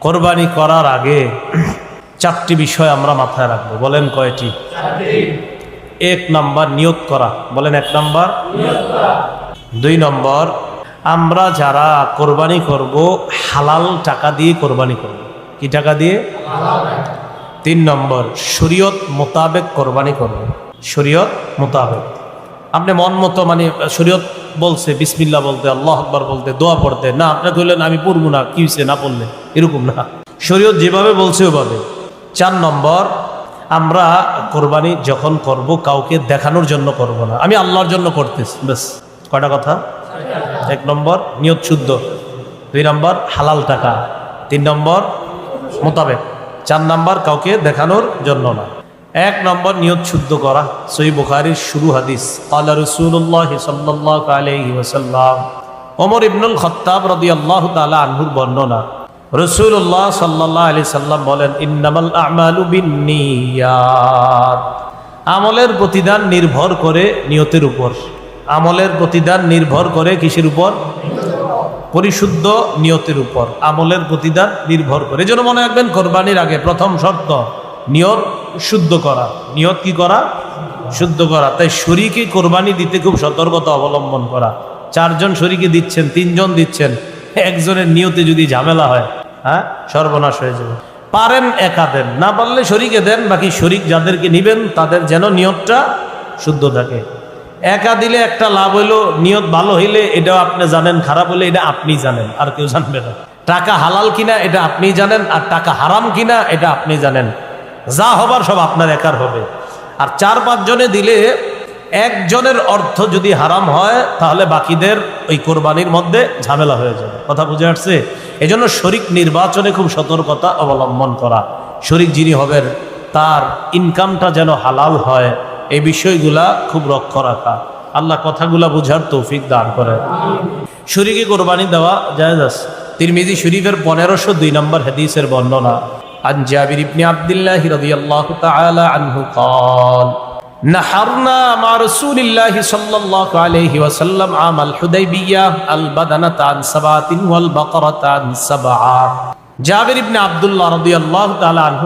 কোরবানি করার আগে চারটি বিষয় আমরা মাথায় রাখব। বলেন কয়টি? এক নাম্বার নিয়োগ করা। বলেন এক নাম্বার। দুই নম্বর, আমরা যারা কোরবানি করব, হালাল টাকা দিয়ে কোরবানি করব। কি টাকা দিয়ে? তিন নম্বর, শরীয়ত মোতাবেক কোরবানি করব। শরীয়ত মোতাবেক। আপনি মন মতো মানে শরীয়ত বলছে বিসমিল্লা বলতে, আল্লাহ আকবার বলতে, দোয়া পড়তে, না, আপনি কইলেন আমি পড়ব না। কি না পড়লে। এরকম না। শরীয়ত যেভাবে বলছে ওভাবে। চার নম্বর, আমরা কোরবানি যখন করব, কাউকে দেখানোর জন্য করব না। আমি আল্লাহর জন্য করতেছি। ব্যাস, কয়টা কথা? এক নম্বর, নিয়ত শুদ্ধ। দুই নম্বর, হালাল টাকা। তিন নম্বর, মোতাবেক। চার নম্বর, কাউকে দেখানোর জন্য না। এক নম্বর, নিয়ত শুদ্ধ করা। সই বুখারির শুরু হাদিস। আল্লাহ রসুল্লাহ সাল্লাহ আলহি ওসাল্লাম ওমর ইবনুল খত্তাব রদি আল্লাহ তালা আনহুর বর্ণনা। রসুল্লাহ সাল্লাহ আলি সাল্লাম বলেন, ইন্নামাল আমালু বিন্নিয়াত। আমলের প্রতিদান নির্ভর করে নিয়তের উপর। আমলের প্রতিদান নির্ভর করে কিসের উপর? পরিশুদ্ধ নিয়তের উপর। আমলের প্রতিদান নির্ভর করে। জন্য মনে রাখবেন, কোরবানির আগে প্রথম শর্ত, নিয়ত শুদ্ধ করা। নিয়ত কি করা? শুদ্ধ করা। তাই শরীকে কোরবানি দিতে খুব সতর্কতা অবলম্বন করা। চারজন শরীকে দিচ্ছেন, তিনজন দিচ্ছেন। একজনের নিয়তে যদি ঝামেলা হয় হ্যাঁ? সর্বনাশ হয়ে যাবে। পারেন একা দেন, না পারলে শরীকে দেন, বাকি শরিক যাদেরকে নিবেন, তাদের যেন নিয়তটা শুদ্ধ থাকে। একা দিলে একটা লাভ হইল, নিয়ত ভালো হইলে এটাও আপনি জানেন, খারাপ হইলে এটা আপনি জানেন, আর কেউ জানবে না। টাকা হালাল কিনা, এটা আপনি জানেন, আর টাকা হারাম কিনা, এটা আপনি জানেন। যা হবার সব আপনার একার হবে। আর চার পাঁচজনে দিলে একজনের অর্থ যদি হারাম হয় তাহলে বাকিদের ওই কোরবানির মধ্যে ঝামেলা হয়ে যাবে কথা বুঝে আসছে এজন্য শরিক নির্বাচনে খুব সতর্কতা অবলম্বন করা শরিক যিনি হবেন তার ইনকামটা যেন হালাল হয় এই বিষয়গুলা খুব রক্ষ রাখা আল্লাহ কথাগুলা বুঝার তৌফিক দান করে শরীকে কোরবানি দেওয়া যায় তিরমিজি শরীফের পনেরোশো দুই নম্বর হাদিসের বর্ণনা عن جابر بن عبد الله رضي الله تعالى عنه قال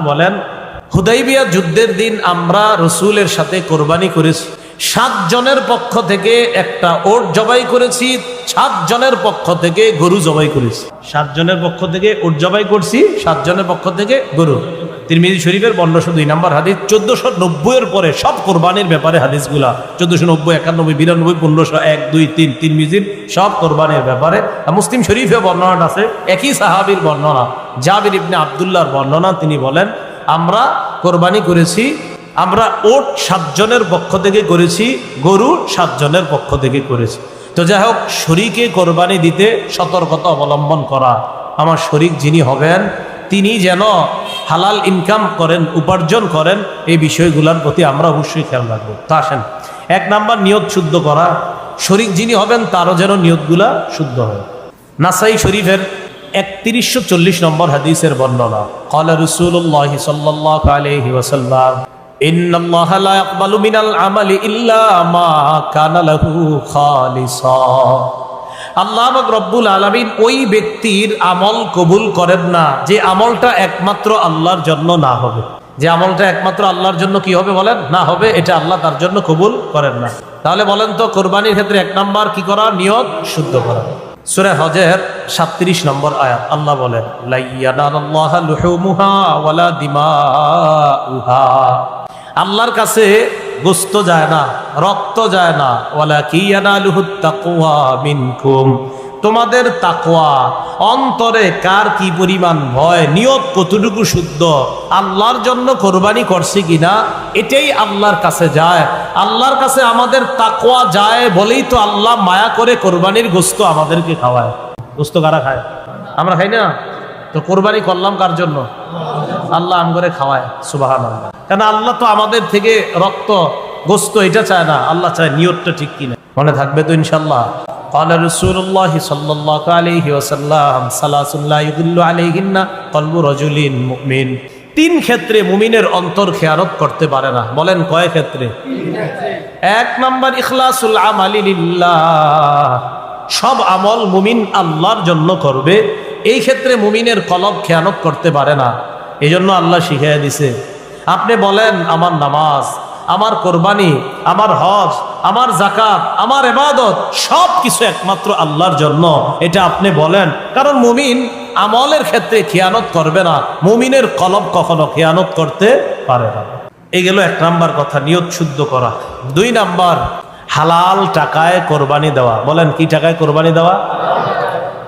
বলেন, হুদাইবিয়া যুদ্ধের দিন আমরা রসুলের সাথে কোরবানি করেছি। সাত জনের পক্ষ থেকে একটা ওট জবাই করেছি, সাত জনের পক্ষ থেকে গরু জবাই করেছি। সাত জনের পক্ষ থেকে ওট জবাই করছি, সাত জনের পক্ষ থেকে গরু। তিরমিজি শরীফের পনেরোশো দুই নম্বর হাদিস, চোদ্দশো নব্বইয়ের পরে সব কোরবানির ব্যাপারে হাদিসগুলা, চোদ্দশো নব্বই, একানব্বই, বিরানব্বই, পনেরোশো এক, দুই, তিন, তিরমিজির সব কোরবানির ব্যাপারে। মুসলিম শরীফে বর্ণনাটা আছে, একই সাহাবির বর্ণনা, জাবির ইবনে আবদুল্লাহর বর্ণনা, তিনি বলেন, আমরা কোরবানি করেছি, আমরা ওট সাতজনের পক্ষ থেকে করেছি, গরু সাতজনের পক্ষ থেকে করেছি। তো যাই হোক, শরীকে কোরবানি দিতে সতর্কতা অবলম্বন করা। আমার শরিক যিনি হবেন, তিনি যেন হালাল ইনকাম করেন উপার্জন করেন এই বিষয়গুলোর প্রতি আমরা অবশ্যই খেয়াল রাখবো তা আসেন এক নাম্বার নিয়ত শুদ্ধ করা শরিক যিনি হবেন তারও যেন নিয়তগুলা শুদ্ধ হয় নাসাই শরীফের একত্রিশশো চল্লিশ নম্বর হাদিসের বর্ণনা قال رسول الله صلى الله عليه وسلم إن الله لا يقبل من العمل إلا ما كان له خالصا আল্লাহ রব্বুল আলমিন ওই ব্যক্তির আমল কবুল করেন না, যে আমলটা একমাত্র আল্লাহর জন্য না হবে। যে আমলটা একমাত্র আল্লাহর জন্য কি হবে বলেন? না হবে, এটা আল্লাহ তার জন্য কবুল করেন না। তাহলে বলেন তো, কোরবানির ক্ষেত্রে এক নম্বর কি করা? নিয়ত শুদ্ধ করা। সুরে হজের সাতত্রিশ নম্বর আয়াত, আল্লাহ বলেন আল্লাহর কাছে গোস্ত যায় না, রক্ত যায় না। কিয়ানালুহুত তাকওয়া মিনকুম। তোমাদের তাকোয়া অন্তরে কার কি পরিমাণ ভয়, নিয়ত কতটুকু শুদ্ধ, আল্লাহর জন্য কোরবানি করছি কিনা, এটাই আল্লাহর কাছে যায়। আল্লাহর কাছে আমাদের তাকোয়া যায় বলেই তো আল্লাহ মায়া করে কোরবানির গোস্ত আমাদেরকে খাওয়ায়। গোস্ত কারা খায়? আমরা খাই না? তো কোরবানি করলাম কার জন্য? আল্লাহ আম করে খাওয়ায় সুবাহান আল্লাহ কেন আল্লাহ তো আমাদের থেকে রক্ত গোস্ত এটা চায় না আল্লাহ চায় নিয়তটা ঠিক কিনা মনে থাকবে তো ইনশাল্লাহ قال رسول الله صلى الله عليه وسلم ثلاث لا يضل عليهن قلب رجل مؤمن তিন ক্ষেত্রে মুমিনের অন্তর খেয়ারত করতে পারে না বলেন কয় ক্ষেত্রে এক নাম্বার ইখলাসুল আমালি লিল্লাহ সব আমল মুমিন আল্লাহর জন্য করবে এই ক্ষেত্রে মুমিনের কলব খেয়ানত করতে পারে না এই জন্য আল্লাহ শিখিয়ে দিছে। আপনি বলেন, আমার নামাজ, আমার কোরবানি, আমার হজ, আমার জাকাত আমার এবাদত সব কিছু একমাত্র আল্লাহর জন্য। এটা আপনি বলেন। কারণ মুমিন আমলের ক্ষেত্রে খেয়ানত করবে না। মুমিনের কলব কখনো খেয়ানত করতে পারে না। এই গেল এক নাম্বার কথা, নিয়ত শুদ্ধ করা। দুই নাম্বার, হালাল টাকায় কোরবানি দেওয়া। বলেন, কি টাকায় কোরবানি দেওয়া?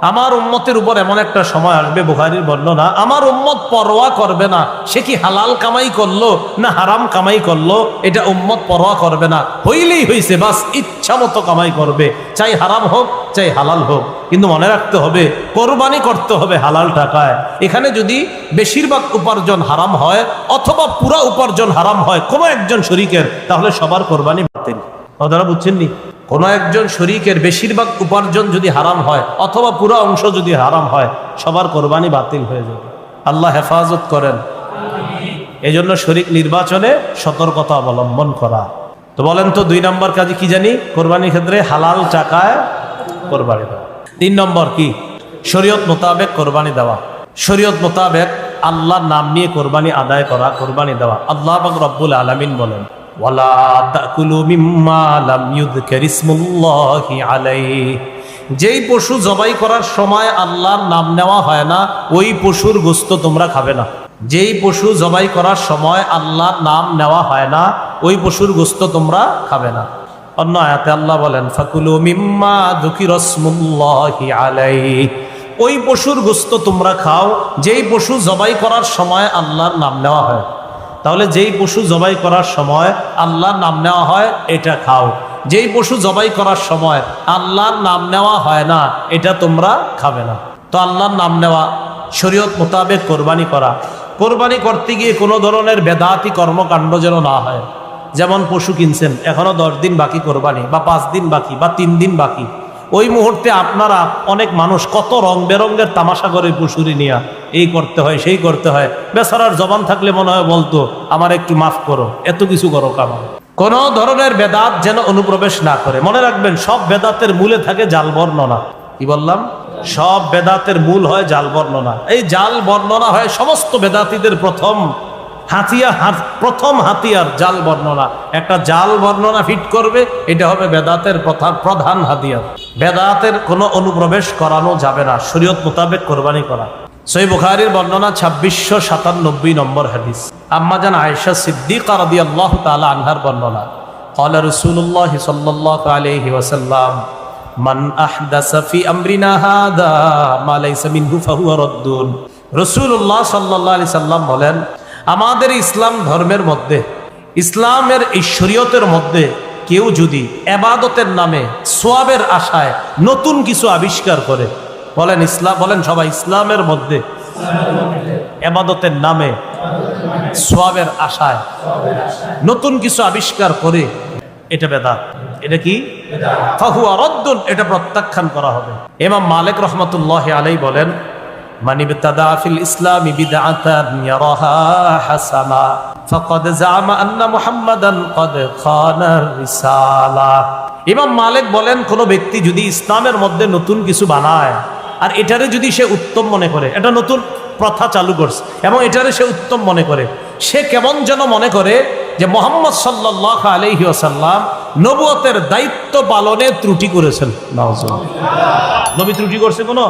আমার উম্মতের উপর এমন একটা সময় আসবে, বুখারীর বর্ণনা আমার উম্মত পরোয়া করবে না। সে কি হালাল কামাই করল না হারাম কামাই করল? এটা উম্মত পরোয়া করবে না। হইলেই হইছে, বাস ইচ্ছা মতো কামাই করবে। চাই হারাম হোক, চাই হালাল হোক। কিন্তু মনে রাখতে হবে, কোরবানি করতে হবে হালাল টাকায়। এখানে যদি বেশিরভাগ উপার্জন হারাম হয়, অথবা পুরা উপার্জন হারাম হয়, কোনো একজন শরিকের, তাহলে সবার কোরবানি বাতিল। আপনারা বুঝছেন নি কোনো একজন শরিকের বেশিরভাগ উপার্জন যদি হারাম হয়, অথবা পুরো অংশ যদি হারাম হয়, সবার কোরবানি বাতিল হয়ে যাবে। আল্লাহ হেফাজত করেন। এই জন্য শরিক নির্বাচনে সতর্কতা অবলম্বন করা। তো বলেন তো, দুই নম্বর কাজে কি জানি? কোরবানির ক্ষেত্রে হালাল টাকায় কোরবানি দেওয়া। তিন নম্বর কি? শরীয়ত মোতাবেক কোরবানি দেওয়া। শরীয়ত মোতাবেক আল্লাহর নাম নিয়ে কোরবানি আদায় করা, কোরবানি দেওয়া। আল্লাহ রব্বুল আলামিন বলেন ওয়ালা যেই পশু জবাই করার সময় আল্লাহর নাম নেওয়া হয় না, ওই পশুর গোস্ত তোমরা খাবে না। যেই পশু জবাই করার সময় আল্লাহর নাম নেওয়া হয় না, ওই পশুর গোস্ত তোমরা খাবে না। অন্য আয়াতে আল্লাহ বলেন, ফাকুলু মিম্মা দুকিরসমুল্লাহি আলাইহি। ওই পশুর গোস্ত তোমরা খাও, যেই পশু জবাই করার সময় আল্লাহর নাম নেওয়া হয়। তাহলে যেই পশু জবাই করার সময় আল্লাহর নাম নেওয়া হয়, এটা খাও। যেই পশু জবাই করার সময় আল্লাহর নাম নেওয়া হয় না, এটা তোমরা খাবে না। তো আল্লাহর নাম নেওয়া, শরীয়ত মোতাবেক কোরবানি করা। কোরবানি করতে গিয়ে কোনো ধরনের বেদাতি কর্মকাণ্ড যেন না হয়। যেমন পশু কিনছেন, এখনও দশ দিন বাকি কোরবানি, বা পাঁচ দিন বাকি, বা তিন দিন বাকি। ওই মুহূর্তে আপনারা অনেক মানুষ কত রং বেরঙ্গের তামাশা করে পশুরি নিয়া, এই করতে হয়, সেই করতে হয়। বেচারার জবান থাকলে মনে হয়, বলতো, আমার একটু মাফ করো, এত কিছু করো কামা কোন ধরনের বেদাত যেন অনুপ্রবেশ না করে। মনে রাখবেন, সব বেদাতের মূলে থাকে জাল বর্ণনা। কি বললাম? সব বেদাতের মূল হয় জাল বর্ণনা। এই জাল বর্ণনা হয় সমস্ত বেদাতীদের প্রথম হাতিয়ার হাত- প্রথম হাতিয়ার জাল বর্ণনা একটা জাল বর্ণনা ফিট করবে এটা হবে বেদাতের প্রথা- প্রধান হাতিয়ার বেদাতের কোনো অনুপ্রবেশ করানো যাবে না শরীয়ত মোতাবেক কোরবানি করা সই বুখারির বর্ণনা ছাব্বিশশো সাতানব্বই নম্বর হাদিস আম্মাজান আয়েশা সিদ্দিকা রাদিয়াল্লাহু তাআলা আনহার বর্ণনা قال رسول الله صلى الله عليه وسلم من أحدث في أمرنا هذا ما ليس منه فهو رد রসুল্লাহ সাল্লাহ আলি সাল্লাম বলেন আমাদের ইসলাম ধর্মের মধ্যে, ইসলামের এই মধ্যে কেউ যদি এবাদতের নামে, সোয়াবের আশায় নতুন কিছু আবিষ্কার করে, বলেন ইসলাম, বলেন সবাই ইসলামের মধ্যে এবাদতের নামে, সোয়াবের আশায় নতুন কিছু আবিষ্কার করে, এটা বেদাত। এটা কি? ফাহুয়া রদ্দুন, এটা প্রত্যাখ্যান করা হবে। এমাম মালিক রহমতুল্লাহ আলাই বলেন من ابتدع في الإسلام بدعة يراها حسنا فقد زعم أن محمدا قد خان الرسالة ইমাম মালিক বলেন কোন ব্যক্তি যদি ইসলামের মধ্যে নতুন কিছু বানায় আর এটারে যদি সে উত্তম মনে করে এটা নতুন প্রথা চালু করছে এবং এটারে সে উত্তম মনে করে সে কেমন যেন মনে করে যে মোহাম্মদ সাল্লাহ আলহি আসাল্লাম নবুয়তের দায়িত্ব পালনে ত্রুটি করেছেন নাউজুবিল্লাহ। নবী ত্রুটি করছে কোনো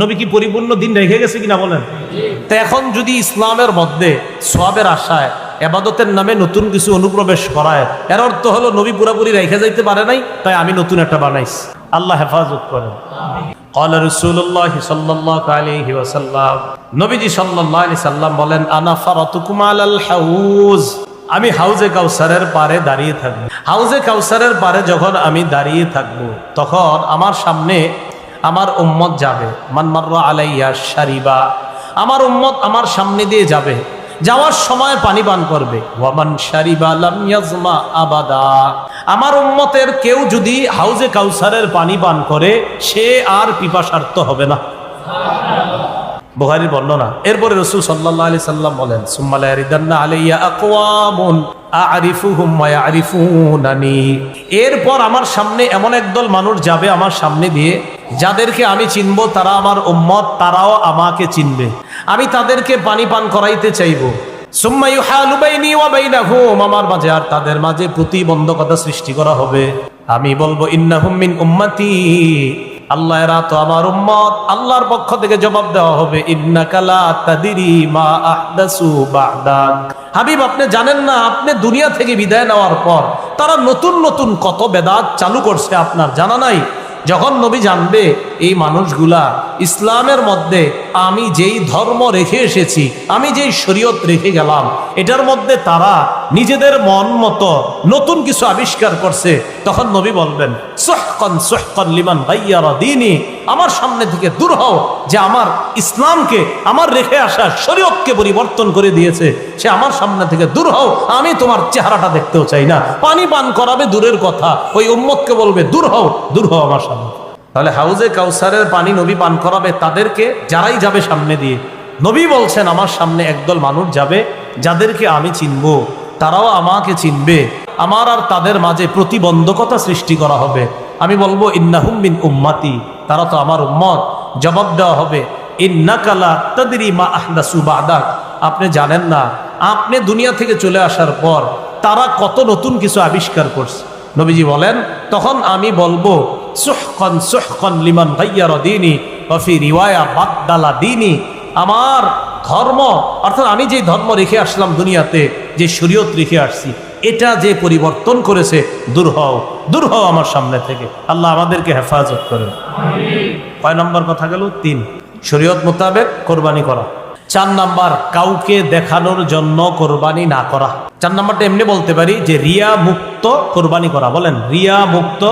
নবী কি পরিপূর্ণ দিন রেখে গেছে কিনা বলেন তো এখন যদি ইসলামের মধ্যে সোয়াবের আশায় এবাদতের নামে নতুন কিছু অনুপ্রবেশ করায় এর অর্থ হলো নবী পুরাপুরি রেখে যাইতে পারে নাই তাই আমি নতুন একটা বানাইছি আল্লাহ হেফাজত করেন قال رسول الله صلى الله عليه وسلم নবীজি সাল্লাল্লাহু আলাইহি সাল্লাম বলেন আনা ফারাতুকুম আলাল হাউজ আমি হাউজে কাউসারের পারে দাঁড়িয়ে থাকবো হাউজে কাউসারের পারে যখন আমি দাঁড়িয়ে থাকবো তখন আমার সামনে আমার উম্মত যাবে। মানমার আলাইয়া শারিবা। আমার উম্মত আমার সামনে দিয়ে যাবে। যাওয়ার সময় পানি পান করবে। ওয়ামান শারিবা লাম ইয়াজমা আবাদা। আমার উম্মতের কেউ যদি হাউজে কাউসারের পানি পান করে, সে আর পিপাসার্থ হবে না। বুহারির বর্ণনা। এরপরে রসুল সাল্লাহ আলি সাল্লাম বলেন সুম্মালাইদান্না আলাইয়া আকওয়ামুন এরপর আমার সামনে এমন একদল মানুষ যাবে আমার সামনে দিয়ে যাদেরকে আমি চিনব, তারা আমার উম্মত, তারাও আমাকে চিনবে। আমি তাদেরকে পানি পান করাইতে চাইব। আমার মাঝে আর তাদের মাঝে প্রতিবন্ধকতা সৃষ্টি করা হবে। আমি বলব তো আমার উম্মত। আল্লাহর পক্ষ থেকে জবাব দেওয়া হবে হাবিব, আপনি জানেন না, আপনি দুনিয়া থেকে বিদায় নেওয়ার পর তারা নতুন নতুন কত বেদাত চালু করছে, আপনার জানা নাই। যখন নবী জানবে এই মানুষগুলা ইসলামের মধ্যে আমি যেই ধর্ম রেখে এসেছি, আমি যেই শরীয়ত রেখে গেলাম, এটার মধ্যে তারা নিজেদের মন মতো নতুন কিছু আবিষ্কার করছে, তখন নবী বলবেন, সোহকন সোহকন লিমান ভাইয়ারা দিনই আমার সামনে থেকে দূর হও, যে আমার ইসলামকে, আমার রেখে আসা শরীয়তকে পরিবর্তন করে দিয়েছে, সে আমার সামনে থেকে দূর হও, আমি তোমার চেহারাটা দেখতেও চাই না, পানি পান করাবে দূরের কথা, ওই উম্মতকে বলবে, দূর হও দূর হও আমার সামনে। তাহলে হাউজে কাউসারের পানি নবী পান করাবে তাদেরকে, যারাই যাবে সামনে দিয়ে। নবী বলছেন, আমার সামনে একদল মানুষ যাবে, যাদেরকে আমি চিনব। তারাও আমাকে চিনবে। আমার আর তাদের মাঝে প্রতিবন্ধকতা সৃষ্টি করা হবে। আমি বলব, ইন্নাহুম বিন উম্মাতি। তারা তো আমার উম্মত। জবাব দেওয়া হবে ইন্নাকালা তাদেরই মা আহদাসু বাদাক। আপনি জানেন না, আপনি দুনিয়া থেকে চলে আসার পর তারা কত নতুন কিছু আবিষ্কার করছে। নবীজি বলেন, তখন আমি বলব, সুহকন সুহকন লিমান ভাইয়ার দিনী কফি রিওয়ায়া বাদ্দালা দিনী। আমার ধর্ম, অর্থাৎ আমি যে ধর্ম রেখে আসলাম দুনিয়াতে, যে শরীয়ত রেখে আসছি, এটা যে পরিবর্তন করেছে, দূর হও দূর হও আমার সামনে থেকে। আল্লাহ আমাদেরকে হেফাজত করেন। কয় নম্বর কথা গেল? তিন। শরীয়ত মোতাবেক কোরবানি করা। চার নাম্বার, কাউকে দেখানোর জন্য কোরবানি না করা। চার নাম্বারটা এমনি বলতে পারি যে রিয়া মুক্ত কোরবানি করা। বলেন রিয়া মুক্ত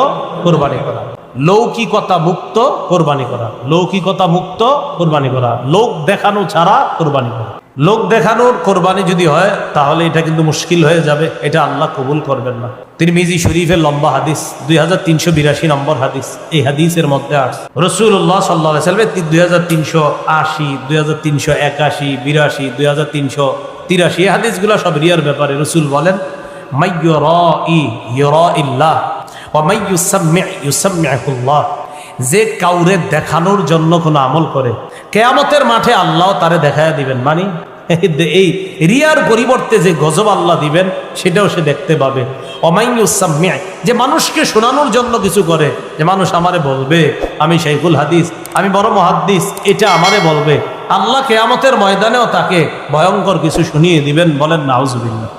কোরবানি করা। লৌকিকতা মুক্ত কোরবানি করা। লৌকিকতা মুক্ত কোরবানি করা। লোক দেখানো ছাড়া কোরবানি করা। লোক দেখানোর কোরবানি যদি হয়, তাহলে এটা কিন্তু মুশকিল হয়ে যাবে। এটা আল্লাহ কবুল করবেন না। তিনি মিজি শরীফের লম্বা হাদিস, দুই হাজার তিনশো বিরাশি নম্বর হাদিস। এই হাদিসের মধ্যে আস রসুল্লাহ সাল্লাহ সাল্লামে দুই হাজার তিনশো আশি, দুই হাজার তিনশো একাশি, বিরাশি, দুই হাজার তিনশো তিরাশি। এই হাদিসগুলো সব রিয়ার ব্যাপারে রসুল বলেন মাইয়র ই ইয়র ইল্লাহ যে কাউরে দেখানোর জন্য কোনো আমল করে, কেয়ামতের মাঠে আল্লাহ তারে দেখায় দিবেন। মানে এই রিয়ার পরিবর্তে যে গজব আল্লাহ দিবেন, সেটাও সে দেখতে পাবে। অমাইউসাম্মিয়া যে মানুষকে শোনানোর জন্য কিছু করে, যে মানুষ আমারে বলবে, আমি শাইখুল হাদিস, আমি বড় মহাদ্দিস, এটা আমারে বলবে। আল্লাহ কেয়ামতের ময়দানেও তাকে ভয়ঙ্কর কিছু শুনিয়ে দিবেন বলেন, নাউজুবিল্লাহ।